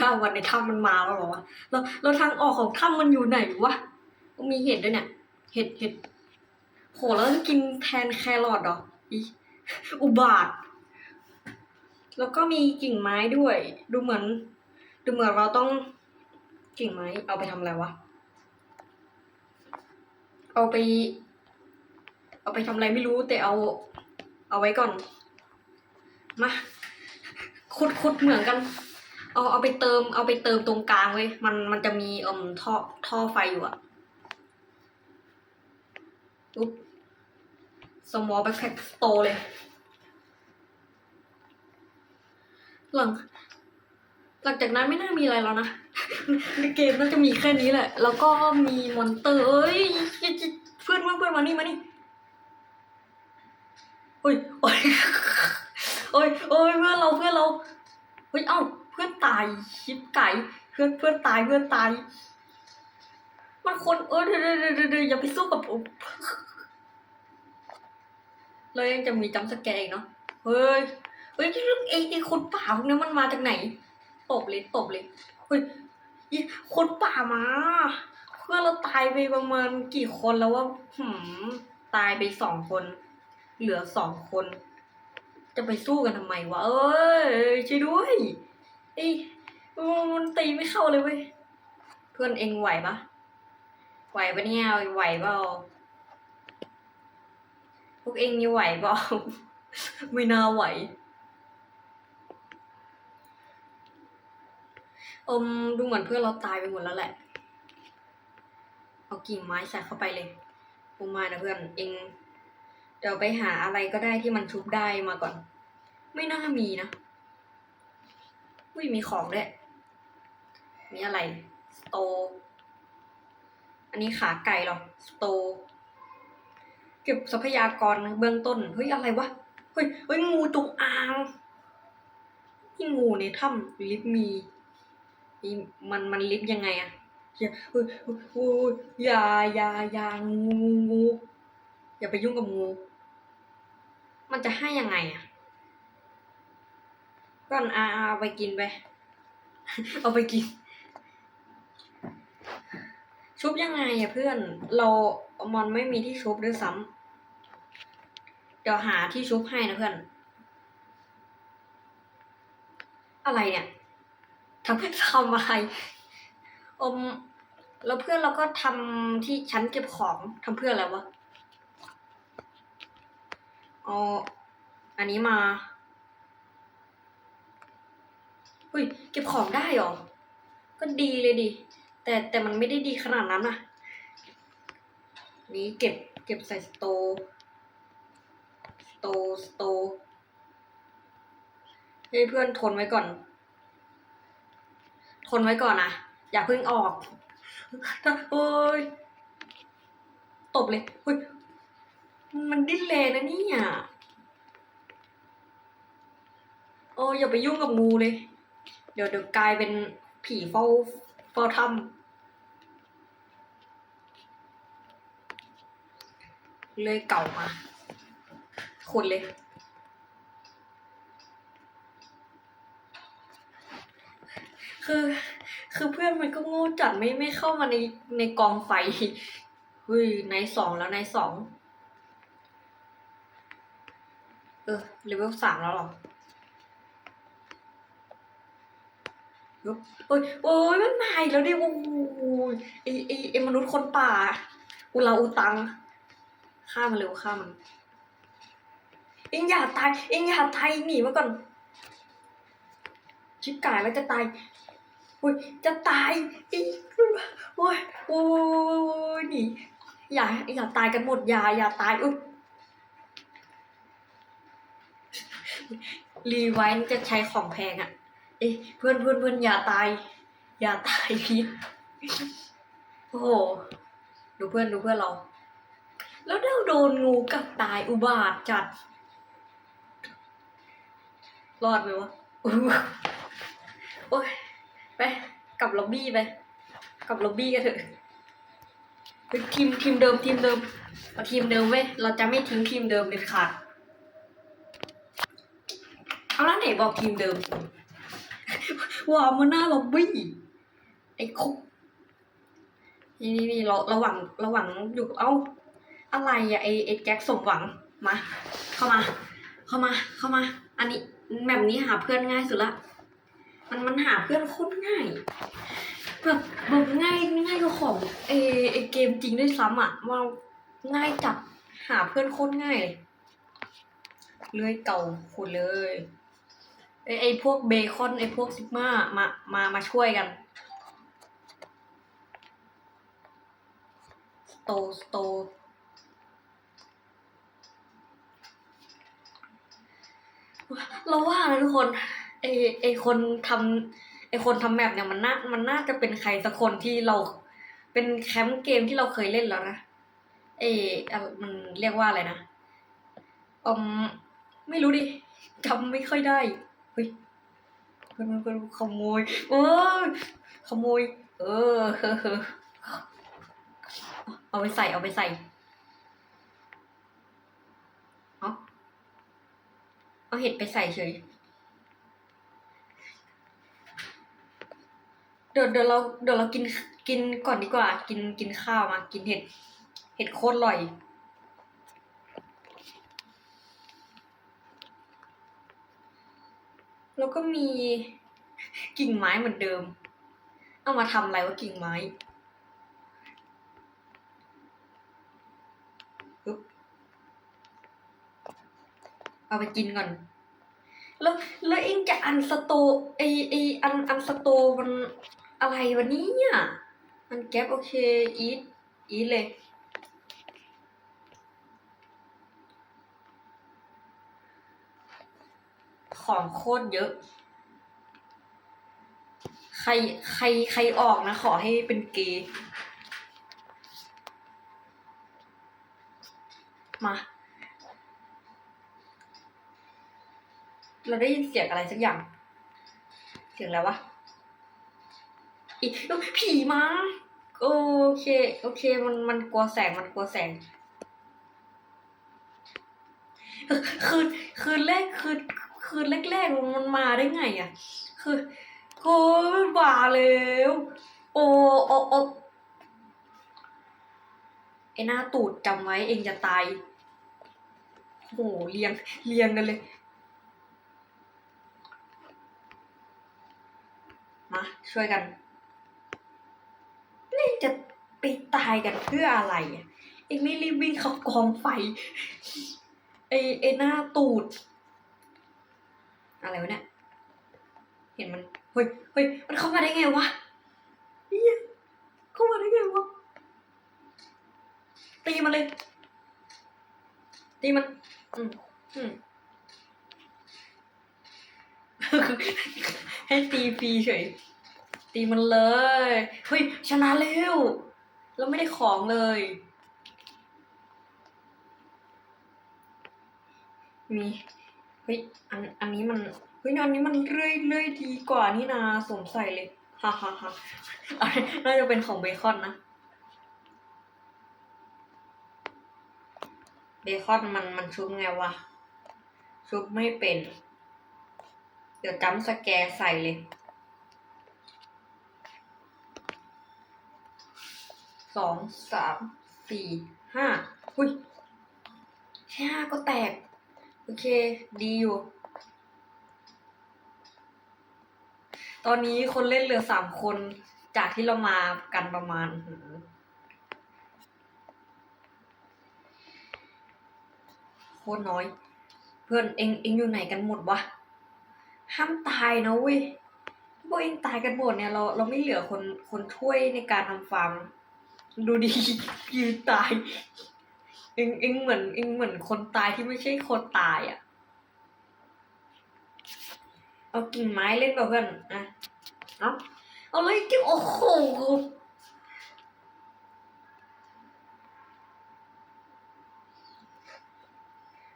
เก้าวันในถ้ำมันมาแล้วหรอวะแล้วแล้วทางออกของถ้ำมันอยู่ไหนวะมีเห็ดด้วยเนี่ย เห็ดเห็ดโหแล้วจะกินแทนแครอทหรออีอุบาท แล้วก็มีกิ่งไม้ด้วย ดูเหมือน ดูเหมือนเราต้องกิ่งไม้ เอาไปทำอะไรวะ เอาไป เอาไปทำอะไรไม่รู้แต่เอา เอาไว้ก่อน มาขุดขุดเหมือนกัน เอาเอาไปเติม เอาไปเติมตรงกลางเว้ยมันมันจะมีเอ่มท่อท่อไฟอยู่อะอุ๊บสมอลแบ็คแพ็คโตเลย หลัง หลังจากนั้นไม่น่ามีอะไรแล้วนะในเกมน่าจะมีแค่นี้แหละ แล้วก็มีมอนเตอร์เอ้ยเพื่อนเพื่อนเพื่อนมานี่มานี่โอ้ยโอ้ยโอ้ยโอ้ยเพื่อนเราเพื่อนเราเฮ้ยเอ้า พื่อนตายชิบไก่เพื่อนเพื่อนตายเพื่อนตาย มันคนเออเดี๋ยวเดี๋ยวเดี๋ยวเดอย่าไปสู้กับผมแล้วยังจะมีจำสแกร์อีกเนาะเฮ้ยเฮ้ยไอ้ไอ้คนป่าพวกนี้มันมาจากไหนตบเลยตบเลยเฮ้ยอีคนป่ามา เพื่อนเราตายไปประมาณกี่คนแล้วว่าหืมตายไปสองคน เหลือสองคน จะไปสู้กันทำไมวะเอ้ยช่วยด้วย อ้ยมันตีไม่เข้าเลยเว้ย เพื่อนเองไหวปะไหวปะเนี่ยไหวเปล่าพวกเองนี่ไหวเปล่าไม่น่าไหวอมดูเหมือนเพื่อนเราตายไปหมดแล้วแหละ เอากิ่งไม้ใส่เข้าไปเลยผมมานะเพื่อนเองเดี๋ยวไปหาอะไรก็ได้ที่มันชุบได้มาก่อน ไม่น่ามีนะ อุ้ยมีของด้วย มีอะไร สโต อันนี้ขาไก่หรอ สโต เก็บทรัพยากรเบื้องต้น เฮ้ยอะไรวะ เฮ้ย เฮ้ยงูจงอางนี่งูในถ้ำลิฟต์มีนี่มันมันลิฟต์ยังไงอะอย่าเฮ้ยเฮ้ยเฮ้ยอย่าอย่าอย่างูงูงู อย่าไปยุ่งกับงู มันจะให้ยังไงอะ ก่อนอาเอาไปกินไป เอาไปกิน ชุบยังไงอะเพื่อน เรา มันไม่มีที่ชุบด้วยซ้ำเดี๋ยวหาที่ชุบให้นะเพื่อน อะไรเนี่ยทำเพื่อทำอะไรอมแล้วเพื่อนเราก็ทำที่ชั้นเก็บของทำเพื่ออะไรวะเอาอันนี้มา เฮ้ยเก็บของได้หรอ ก็ดีเลยดิ แต่แต่มันไม่ได้ดีขนาดนั้นอะนี้เก็บเก็บใส่สโตสโตสโตให้เพื่อนทนไว้ก่อน ทนไว้ก่อนนะ อย่าเพิ่งออกโอ้ยตบเลยเฮ้ยมันดิ้นแรงนะเนี่ยโอ้ยอย่าไปยุ่งกับงูเลย ดี๋ยวเดี๋ยวกลายเป็นผีเฝ้าเฝ้าถ้ำเลยเก่ามาขุดเลยคือคือเพื่อนมันก็โง่จัดไม่ไม่เข้ามาในในกองไฟเฮ้ยในสองแล้วในสอง เออเลเวลสามแล้วหรอ ยุบโอ้ยโอ้ยมันมาอีกแล้วดิโอ้ยไอไอไอมนุษย์คนป่า อุลาอุตังฆ่ามันเร็วฆ่ามันเองอย่าตายเองอย่าตายหนีมาก่อน ชิบกายแล้วจะตายโอ้ยจะตายอีโอ้ยโอ้ยหนีอย่าอย่าตายกันหมดอย่าอย่าตายอุ๊ยรีไวน์จะใช้ของแพงอะ เอ้ยเพื่อนเพื่อนเพื่อนอย่าตาย อย่าตายพีทโอ้โหดูเพื่อนดูเพื่อนเรา แล้วเราโดนงูกัดตายอุบาทจัด รอดไหมวะโอ้ยไปกลับล็อบบี้ไปกลับล็อบบี้กันเถอะทีมทีมเดิมทีมเดิมเอาทีมเดิมเว้ยเราจะไม่ทิ้งทีมเดิมเด็ดขาดเอาแล้วไหนบอกทีมเดิม วามาหน้าล็อบบี้ไอ้คุกนี่นี่นี่เราระหว่างระหว่างอยู่เอ้าอะไรอะไอ้ไอ้แจ็คสมหวังมาเข้ามา เข้ามาเข้ามา อันนี้แบบนี้หาเพื่อนง่ายสุดละมันมันหาเพื่อนโคตรง่ายแบบแบบง่ายง่ายกว่าของไอไอเกมจริงด้วยซ้ำอะว่าง่ายจับหาเพื่อนโคตรง่ายเลยเลื่อยเก่าขุดเลย ไอไอพวกเบคอนไอพวกซิกมามามามาช่วยกันสโตสโตเราว่านะทุกคนไอไอคนทำไอคนทำแมปเนี่ยมันน่ามันน่าจะเป็นใครสักคนที่เราเป็นแคมป์เกมที่เราเคยเล่นแล้วนะเออมันเรียกว่าอะไรนะอมไม่รู้ดิจำไม่ค่อยได้ ฮ้ยเพื่อนเพื่อนขโมย เออขโมยเออเออเออเอาไปใส่เอาไปใส่เอาเอาเห็ดไปใส่เฉยเดี๋ยวเดี๋ยวเราเดี๋ยวเรากินกินก่อนดีกว่า กินกินข้าวมา กินเห็ด เห็ดโคตรอร่อย แล้วก็มีกิ่งไม้เหมือนเดิม เอามาทำอะไรวะกิ่งไม้เอาไปกินก่อน แล้วแล้วเองจะอันสโตไอไออันอันสโตมันอะไรวะเนี่ย อันแก๊ปโอเคอีทอีทเลย ของโคตรเยอะ ใครใครใครออกนะ ขอให้เป็นเกย์มา เราได้ยินเสียงอะไรสักอย่าง เสียงอะไรวะอีกผีมาโอเค โอเค มันมันกลัวแสงมันกลัวแสง คืนคืนแรกคืน คืนแรกๆมันมาได้ไงอะ คือโอ้ยบาแล้วโอโอโอไอหน้าตูดจำไว้เองจะตายโหเรียงเรียงกันเลย มาช่วยกัน นี่จะไปตายกันเพื่ออะไรอะเองไม่รีบวิ่งเข้ากองไฟไอไอหน้าตูด อะไรวะเนี่ย เห็นมัน เฮ้ยเฮ้ยมันเข้ามาได้ไงวะเหี้ยเข้ามาได้ไงวะ ตีมันเลย ตีมัน อืมอืมให้ตีฟรีเฉย ตีมันเลย เฮ้ย ชนะเร็ว เราไม่ได้ของเลย มี เฮ้ยอันอันนี้มันเฮ้ยอันนี้มันเรื่อยเรื่อยดีกว่านี่นาสวมใสเลยฮ่าฮ่าฮ่าน่าจะเป็นของเบคอนนะเบคอนมันมันชุบไงวะชุบไม่เป็น เดี๋ยวจำสแกใส่เลยสองสามสี่ห้าหุยแค่ห้าก็แตก โอเค ดีอยู่ ตอนนี้คนเล่นเหลือสามคนจากที่เรามากันประมาณโคตรน้อย เพื่อนเองเองอยู่ไหนกันหมดวะ ห้ามตายนะเว้ยพวกเองตายกันหมดเนี่ยเราเราไม่เหลือคนคนช่วยในการทำฟาร์ม ดูดียืนตาย อิงเองเหมือนเองเหมือนคนตายที่ไม่ใช่คนตายอะ่ะ เอากิ่งไม้เล่นกับเพื่อนอะเอาเอาเลยกิ่งโอ้โห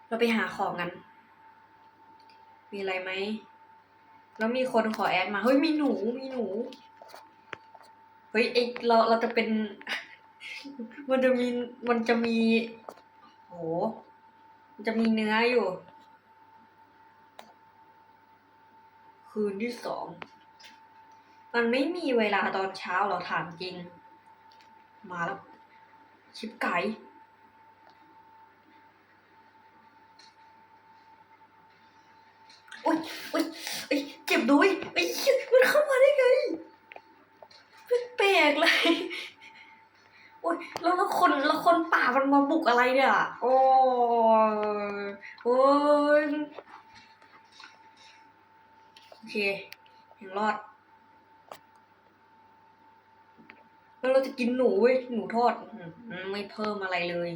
เราไปหาของกัน มีอะไรไหม แล้วมีคนขอแอดมา เฮ้ย มีหนู มีหนู เฮ้ยไอเรา เราจะเป็น มันจะมีมันจะมีโหมันจะมีเนื้ออยู่ คืนที่สอง มันไม่มีเวลาตอนเช้าหรอถามจริง มาแล้ว ชิบไก่โอ๊ยโอ๊ยเอ้ยเจ็บด้วยไอ้ยมันเข้ามาได้ไงแปลกเลย อ๊ยแล้วแล้วคนแล้วคนป่ามันมาบุกอะไรเนี่ย โอ้ยโอ้ยโอเคยังรอด แล้วเราจะกินหนูเว้ยหนูทอดไม่เพิ่มอะไรเลย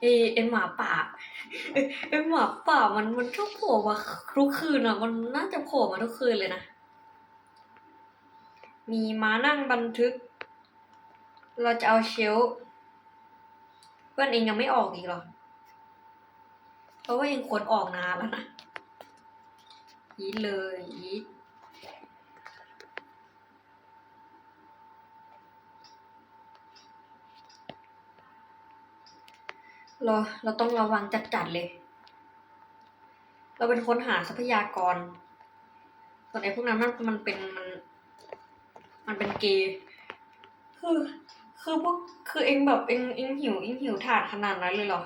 เอเอ็นหมาป่า เอ้ยเอ็นหมาป่ามันมันชอบโผล่มาทุกคืนอะ มันน่าจะโผล่มาทุกคืนเลยนะ มีม้านั่งบันทึก เราจะเอาเชลเพื่อนเองยังไม่ออกอีกหรอ เพราะว่าเองควรออกนานแล้วนะยีดเลยยี เราเราต้องระวังจัดๆเลย เราเป็นคนหาทรัพยากร ส่วนไอ้พวกนั้นมันมันเป็นมัน มันเป็นเกย์คือคือพวกคือเองแบบเองเองหิวเองหิวถาดขนาดนั้นเลยเหรอ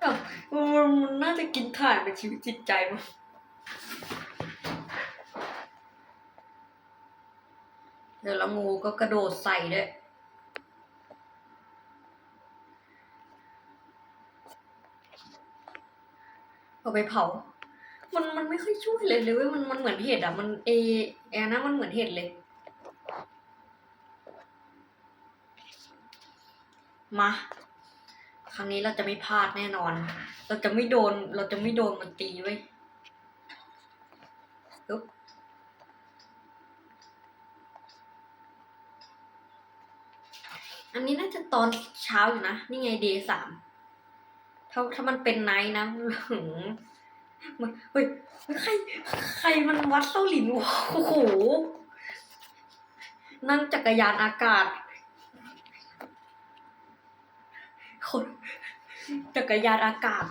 แบบมันมันน่าจะกินถ่านเป็นชีวิตจิตใจมั้งเดี๋ยวล้วงูก็กระโดดใส่ด้วย เอาไปเผา มันมันไม่ค่อยช่วยเลยเลยเว้ยมันมันเหมือนเห็ดอะ มันเอแอนะมันเหมือนเห็ดเลย มา ครั้งนี้เราจะไม่พลาดแน่นอน เราจะไม่โดน เราจะไม่โดนมันตีเว้ยปึ๊บอันนี้น่าจะตอนเช้าอยู่นะ นี่ไงเดย์สาม ถ้าถ้ามันเป็นไนท์นะหึงมันเฮ้ยใครใครมันวัดเส้าหลินวะโอ้โหนั่งจักรยานอากาศคนจักรยานอากาศ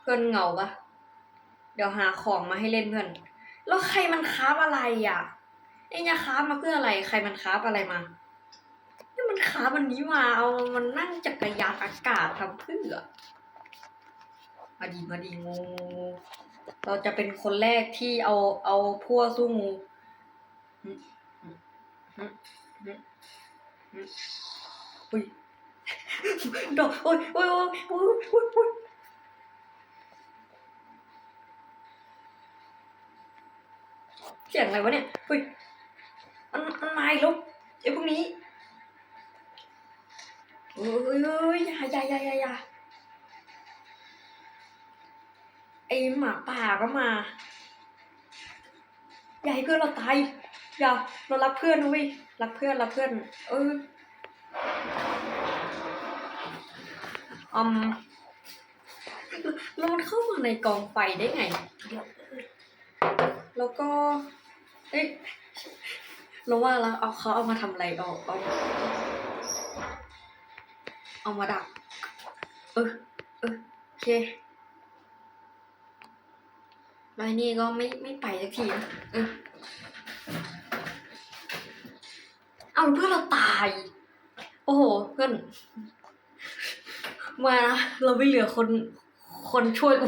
เพื่อนเหงาปะเดี๋ยวหาของมาให้เล่นเพื่อน แล้วใครมันคราฟอะไรอะเอ็งจะคราฟมาเพื่ออะไร ใครมันคราฟอะไรมา คราวันนี้มาเอามันนั่งจักรยานอากาศทำเพื่อมาดีมาดีงูเราจะเป็นคนแรกที่เอาเอาพั่วสู้งูอุ้ยดอกโอ้ยโอ้ยโอ้ยโอ้ยโอ้ยโอ้ยเสียงอะไรวะเนี่ยอุ้ยมันมันมาอีกแล้วไอ้พวกนี้ เอ้ยเอ้ยอย่าอย่าอย่าอย่าอย่าไอหมาป่าก็มา อย่าให้เพื่อนเราตาย อย่าเรารักเพื่อนนะเว้ยรักเพื่อนรักเพื่อน เอออืมแล้วมันเข้ามาในกองไฟได้ไง แล้วก็ เอ้ยเราว่าแล้วเอาเขาเอามาทำอะไรเอาเอา เอามาดักเออเออโอเคแล้วไอ้นี่ก็ไม่ไม่ไปสักทีนะเออเอาเพื่อนเราตาย โอ้โห เพื่อน มานะเราไม่เหลือคนคนช่วยกู